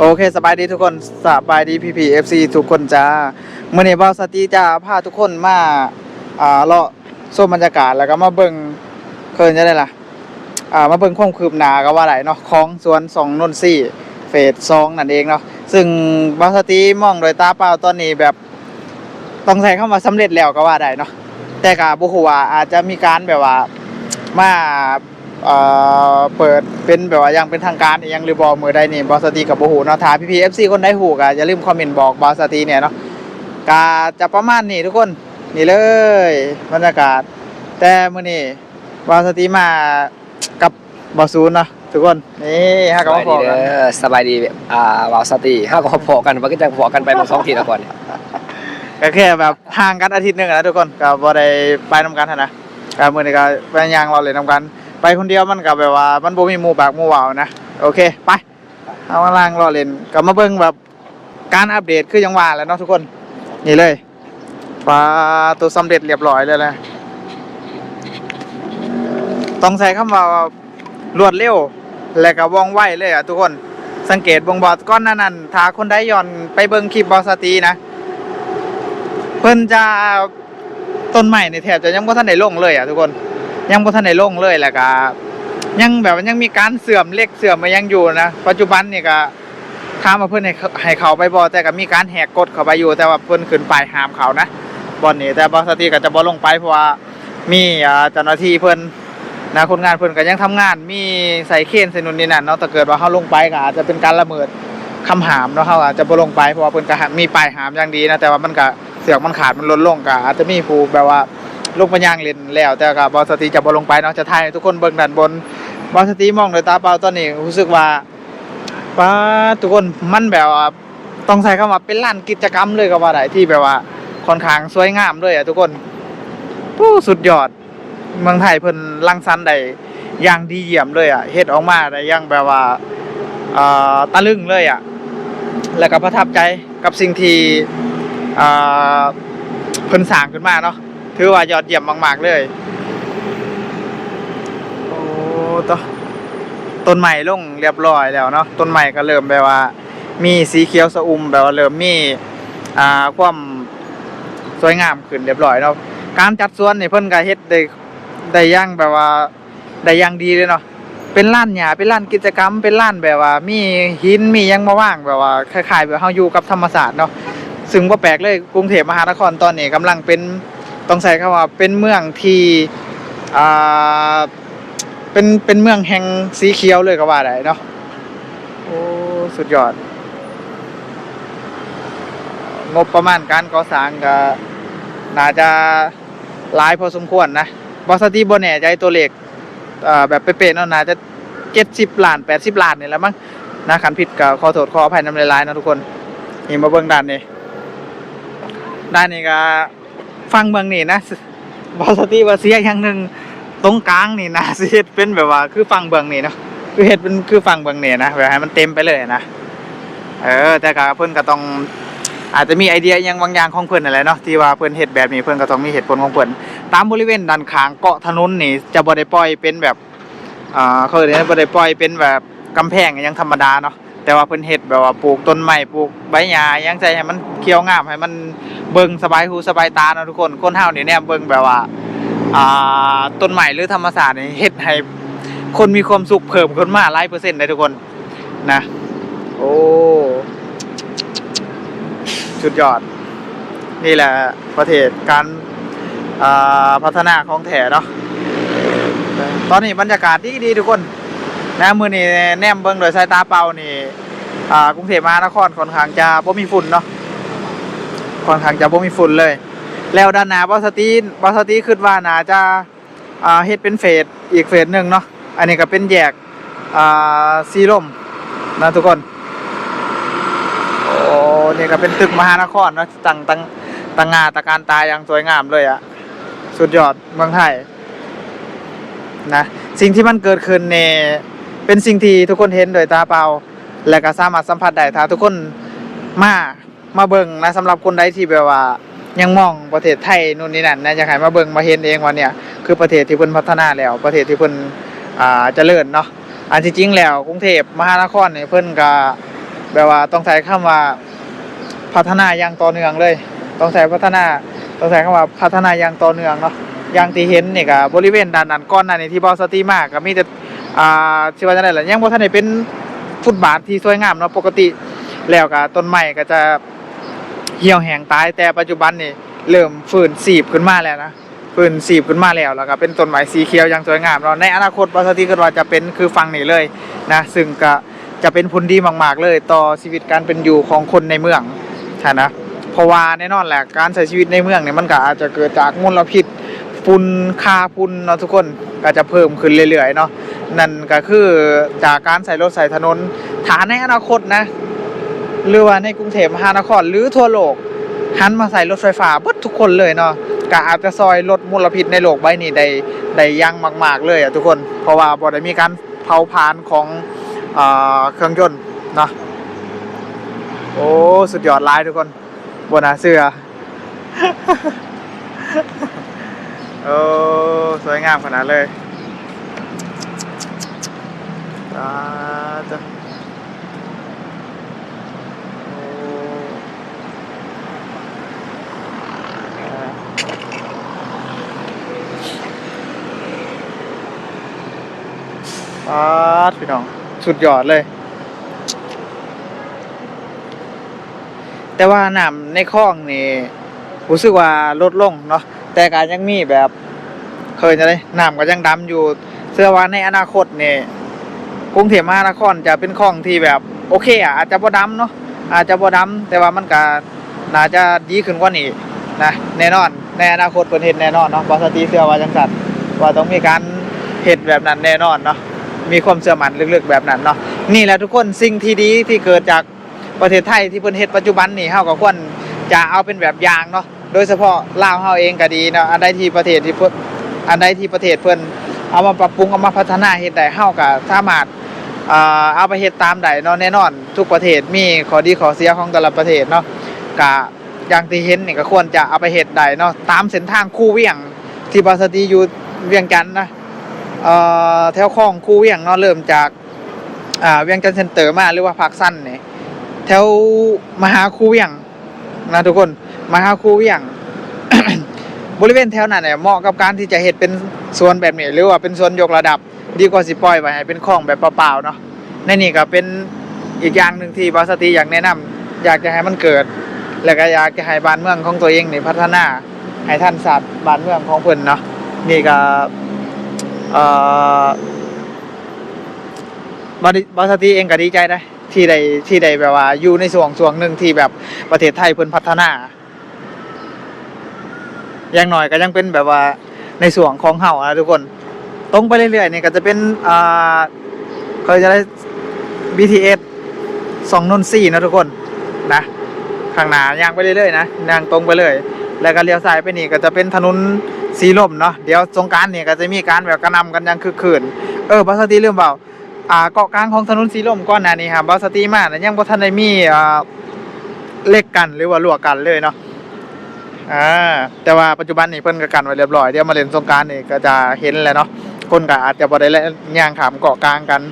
โอเคสบายดีทุกคนสบายดีพีพีเอฟซีทุกคนจ้าเมื่อนี้บอสตีจ้าพาทุกคนมาอ่าเลาะส้มบรรยากาศแล้วก็มาเบิ่งเคินจะได้ล่ะอ่ามาเบิ่งความคืบหน้าก็ว่าไหลเนาะของสวนสองนนซี่เฟสสองนั่นเองเนาะซึ่งบอสตีมองโดยตาเปล่าตอนนี้แบบต้องใช้คำว่าสำเร็จแล้วก็ว่าได้เนาะแต่ก็บ่ฮู้ว่าอาจจะมีการแบบว่ามา เอ่อเปิดเป็นแบบว่าอยังเป็นทางการอีกอยังหรือบอมือได้นี่บอสตีกับโบหูเนาะถ้าพี่พีเอฟซีคนได้หูก็อย่าลืมคอมเมนต์บอกบอสตีเนี่ยเนาะกาจะประมาณนี้ทุกคนนี่เลยบรรยากาศ แต่มื้อนี้บอสตีมากับบอซูนเนาะทุกคนนี่ฮะสกับบายพ่ดีอเด้กันอสบายดีอ่าวาวสติห้าก็พอๆกันมันก็จะพอกันไปบางสองทีแล้วก่อนเนี่ยก็แค่แบบห่างกันอาทิตย์หนึงอะนะทุกคนก็บ่ได้ไปนํกันหั้นนะก็มื้อนี้ก็ไปย่างเราเลยนํกัน ไปคนเดียวมันก็แบบว่า มันบ่มีหมู่ปากหมู่เว้านะโอเคไปเอาล่างรอเล่นกลับมาเบิ่งแบบการอัปเดตคือยังว่าแหล้วเนาะทุกคน นี่เลยปลาตัวสำเร็จเรียบร้อยเลยนะต้องใช้คำว่ารวดเร็ว และก็ว่องไวเลยอะทุกคนสังเกตเบงบอดก้อนนั้นนั้นถ้าคนได้ย้อนไปเบิ่งคลิปบอสตีนะ เพิ่นจะต้นใหม่ในแทบจะยังบ่ทันได้ลงเลยอะทุกคน ยังบ่ทันได้ลงเลยแหล้วก็ยังแบบยังมีการเสื่อมเล็กเสื่อมมายังอยู่นะ ปัจจุบันนี่ก็ถามว่าเพื่อนให้เขาให้เขาไปบอแต่ก็มีการแหกกฎเขาไปอยู่ แต่ว่าเพื่อนขึ้นไปห้ามเขานะบอลนี่แต่บอสตีก็จะบอลงไปเพราะว่ามีเจ้าหน้าที่เพื่อนนะคนงานเพื่อนก็ยังทำงาน มีใส่เคนใส่นุ่นนี่นั่นเนาะถ้าเกิดว่าเขาลงไปก็อาจจะเป็นการละเมิดคำหามเนาะเขาอาจจะบอลงไปเพราะว่าเพื่อนก็มีป้ายหามอย่างดีนะแต่ว่ามันก็เสือกมันขาดมันลดลงก็อาจจะมีผู้แบบว่า ลงไปย่างเล่นแล้วแต่ก็บบอสตีจะบอลงไปเนาะจะถ่ายให้ทุกคนเบิ่งด้านบนบอสตีมองโดยตาเปล่าตอนนี้รู้สึกว่าป้าทุกคนมันแบบว่าต้องใช้คำว่าเป็นลานกิจกรรมเลยก็ว่าได้ที่แบบว่าค่อนข้างสวยงามเลยอะทุกคนโอ้สุดยอดเมืองไทยเพิ่นรังสรรค์ได้อย่างดีเยี่ยมเลยอะเฮ็ดออกมาได้อย่างแบบว่าตะลึงเลยอะแล้วก็ประทับใจกับสิ่งที่เพิ่นสร้างขึ้นมาเนาะ ถือว่ายอดเยี่ยมมาก ๆ เลย โอ้ตวต้นใหม่ลงเรียบร้อยแล้วเนาะต้นใหม่ก็เริ่มแบบว่า มีสีเขียวสะอุ่มแบบว่าเริ่มมีอ่าความสวยงามขึ้นเรียบร้อยเนาะการจัดสวนนี่เพิ่นก็เฮ็ดได้ได้ย่างแบบว่าได้ย่างดีเลยเนาะเป็นล้านหญ้าเป็นล้านกิจกรรม เป็นล้านแบบว่า มีหินมียังมาว่างแบบว่าคล้ายๆแบบเฮาอยู่กับธรรมศาสตร์เนาะซึ่งบ่าแปลกเลยกรุงเทพมหานครตอนนี้กำลังเป็น ต้องใช้คำว่าเป็นเมืองที่อ่าเป็นเป็นเมืองแห่งสีเขียวเลยก็ว่าได้เนาะโอ้สุดยอด งบประมาณการก่อสร้างก็น่าจะหลายพอสมควรนะบอสตีบแน่ใจตัวเลขเอ่อแบบเป๊ะๆเนาะน่าจะเจ็ดสิบล้านแปดสิบล้านนี่แหละมั้งนะขันผิดก็ขอโทษขออภัยน้ำลายๆนะทุกคนนี่มาเบิ่งด้านนี้ด้านนี้ก็ ฟังเบิ่งนี่นะบอสตีว่าเสียอย่างหนึ่งตรงกลางนี่นะสิเฮ็ดเป็นแบบว่าคือฟังเบืองนี่เนาะคือเฮ็ดเป็นคือฟังเบืองนี่นะแบบให้มันเต็มไปเลยนะเออแต่ก็เพิ่อนก็ต้องอาจจะมีไอเดียยังบางอย่างของเพิ่นนั่นแหละเนาะที่ว่าเพิ่อนเฮ็ดแบบนี้เพิ่อนก็ต้องมีเหตุผลของเพิ่อนตามบริเวณด้านข้างเกาะถนนนี่จะบ่ได้ปล่อยเป็นแบบอ่าเขาเรียกบ่ได้ปล่อยเป็นแบบกำแพงอหยังธรรมดาเนาะ แต่ว่าเพิ่นเฮ็ดแบบว่าปลูกต้นไม้ปลูกใบหญ้าอหยังใจให้มันเขียวงามให้มันเบิ่งสบายหูสบายตาเนาะทุกคนคนเฮานี่แนมเบิ่งแบบว่าอ่าต้นใหม่หรือธรรมศาสตร์นี่เฮ็ดให้คนมีความสุขเพิ่มขึ้นมาหลายเปอร์เซ็นต์เลยทุกคนนะโอ้สุดยอด นี่แหละประเทศการอ่าพัฒนาของแถเนาะตอนนี้บรรยากาศดีดีทุกคน นะมือนี้แนมเบิ่งโดยสายตาเปล่านี่อ่ากรุงเทพมหานครค่อนข้างจะบ่มีฝุ่นเนาะค่อนข้างจะบ่มีฝุ่นเลย แล้วด้านหน้าบอสตีนบอสตีคิดว่าน่าจะอ่าเฮ็ดเป็นเฟสอีกเฟสหนึ่งเนาะอันนี้ก็เป็นแยกอ่าซีลมนะทุกคนโอ้นี่ก็เป็นตึกมหานครเนาะตั้งตั้งตั้งงาตะการตาอย่างสวยงามเลยอะสุดยอดเมืองไทยนะสิ่งที่มันเกิดขึ้นเนี่ย เป็นสิ่งที่ทุกคนเห็นโดยตาเปล่า และก็สามารถสัมผัสได้ถ้าทุกคนมามาเบิ่งนะสำหรับคนใดที่แบบว่ายังมองประเทศไทยนู่นนี่นั่นนะอยากให้มาเบิ่งมาเห็นเองว่าเนี่ยคือประเทศที่เพิ่นพัฒนาแล้ว ประเทศที่เพิ่นอ่าเจริญเนาะอันที่จริงแล้วกรุงเทพมหานครเนี่ยเพิ่นก็แบบว่าต้องใช้คำว่าพัฒนาอย่างต่อเนื่องเลย ต้องใช้พัฒนาต้องใช้คำว่าพัฒนาอย่างต่อเนื่องเนาะอย่างที่เห็นเนี่ยก็บริเวณด้านนั้นก้อนนั้นนี่ที่บอสตีมากก็มีแต่ อ่าชื่อว่าจังได๋ล่ะยังบ่ทันได้เป็นฟุตบาทที่สวยงามเนาะปกติ แล้วก็ต้นไม้ก็จะเหี่ยวแห้งตายแต่ปัจจุบันนี่เริ่มฟื้นสีบขึ้นมาแล้วนะฟื้นสีบขึ้นมาแล้วแล้วก็เป็นต้นไม้สีเขียวอย่างสวยงามเนาะในอนาคตบอสตีก็ว่าจะเป็นคือฝั่งนี้เลยนะซึ่งก็จะเป็นผลดีมาก ๆ เลยต่อชีวิตการเป็นอยู่ของคนในเมืองใช่นะเพราะว่าแน่นอนแหละการใช้ชีวิตในเมืองเนี่ยมันก็อาจจะเกิดจากมลพิษฝุ่นคาฝุ่นเนาะทุกคนก็จะเพิ่มขึ้นเรื่อยๆเนาะ นั่นก็คือจากการใส่รถใส่ถนนฐานในอนาคตนะ หรือว่าในกรุงเทพมหานครหรือทั่วโลกหันมาใส่รถไฟฟ้าเบิดทุกคนเลยเนาะก็อาจจะซอยลดมลพิษในโลกใบนี้ได้ได้ยั่งมาก ๆ เลยอะทุกคน เพราะว่าบ่ได้มีการเผาผลาญของเอเครื่องยนต์เนาะโอ้สุดยอดลายทุกคนบนหาเสื้อโอ้สวยงามขนาดเลย ตาจ้ะโอ้อ่าปาดพี่น้อง สุดยอดเลย แต่ว่าน้ำในคลองนี่รู้สึกว่าลดลงเนาะแต่ก็ยังมีแบบ เคยจะได้น้ำก็ยังดำอยู่เชื่อว่าในอนาคตเนี่ กรุงเทพมหานครจะเป็นคลองที่แบบโอเคอะอาจจะบ่ดำเนาะอาจจะบ่ดำแต่ว่ามันก็น่าจะดีขึ้นกว่านี้นะแน่นอนในอนาคตเพิ่นเฮ็ดแน่นอนเนาะบอสตีเชื่อว่าจังซั่นว่าต้องมีการเฮ็ดแบบนั้นแน่นอนเนาะมีความเชื่อมันลึกๆแบบนั้นเนาะนี่แหละทุกคนสิ่งที่ดีที่เกิดจากประเทศไทยที่เพิ่นเฮ็ดปัจจุบันนี่เฮาก็ควรจะเอาเป็นแบบอย่างเนาะโดยเฉพาะลาวเฮาเองก็ดีเนาะอันใดที่ประเทศที่เพิ่นอันใดที่ประเทศเพิ่นเอามาปรับปรุงเอามาพัฒนาเฮ็ดได้เฮาก็สามารถ เอาไปเฮ็ดตามได้เนาะแน่นอน ทุกประเทศมีข้อดีข้อเสียของแต่ละประเทศเนาะก็อย่างที่เห็นนี่ก็ควรจะเอาไปเฮ็ดได้เนาะตามเส้นทางคู่เวียงที่บาสตีอยู่เวียงจันทน์นะเอ่อแถวคลองคู่เวียงเนาะเริ่มจากอ่าเวียงจันทน์เซ็นเตอร์มาหรือว่าภาคสั้นนี่แถวมหาคูเวียงนะทุกคนมหาคูเวียง บริเวณแถวนั้นเนี่ยเหมาะกับการที่จะเฮ็ดเป็นสวนแบบนี้หรือว่าเป็นสวนยกระดับ ดีกว่าสิปล่อยไว้ให้เป็นคลองแบบเปล่าๆเนาะในนี่ก็เป็นอีกอย่างหนึ่งที่บาสตีอยากแนะนำอยากจะให้มันเกิด แล้วก็อยากจะให้บ้านเมืองของตัวเองนี่พัฒนาให้ท่านสัตว์บ้านเมืองของเพิ่นเนาะนี่ก็เออบาบาสตีเองก็ดีใจได้ที่ใดที่ใดแบบว่าอยู่ในช่วงช่วงหนึ่งที่แบบประเทศไทยเพิ่นพัฒนาอย่างหน่อยก็ยังเป็นแบบว่าในส่วนของเฮานะทุกคน ตรงไปเรื่อยๆเนี่ยก็จะเป็นอ่าเขาจะได้ BTS สองนนสี่นะทุกคนนะข้างหน้าย่างไปเรื่อยๆนะย่างตรงไปเลย แล้วก็เลี้ยวซ้ายไปนี่ก็จะเป็นถนนสีลมเนาะเดี๋ยวสงการเนี่ยก็จะมีการแบบกระนำกันอยังคือคืนเออบัสตีเรื่องเปล่าอ่าเกาะกลางของถนนสีลมก้อนหน้านี้ครับบาสตีมานะยังบ่ทันได้มีอ่าเล็กกันหรือว่าลวกกันเลยเนาะอ่าแต่ว่าปัจจุบันนี่เพิ่นก็กันไว้เรียบร้อยเดี๋ยวมาเล่นสงการนี่ก็จะเห็นแล้วเนาะ คนก็อาจจะบ่ได้เล่นย่างขามเกาะกลางกัน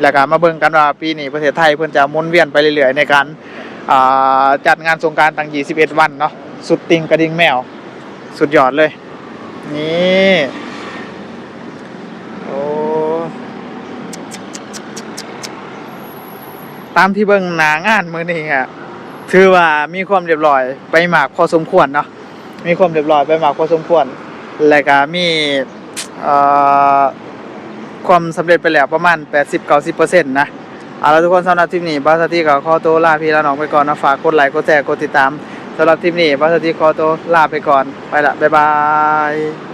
แล้วก็มาเบิ่งกันว่าปีนี้ประเทศไทยเพิ่นจะมุนเวียนไปเรื่อยๆ ในการจัดงานสงการตั้ง 21 วันเนาะสุดติงกระดิ่งแมว สุดยอดเลย นี่โอ้ตามที่เบิ่งหนางานมือนี้อะถือว่ามีความเรียบร้อยไปมากพอสมควรเนาะมีความเรียบร้อยไปมากพอสมควร แล้วก็มี ความสำเร็จไปแล้วประมาณ 80-90%นะเอาละทุกคนสำหรับทริปนี้บาสตีก็ขอตัวลาพี่ลาน้องไปก่อนนะฝากกดไลค์กดแชร์กดติดตามสำหรับทริปนี้บาสตีขอตัวลาไปก่อนไปละบ๊ายบาย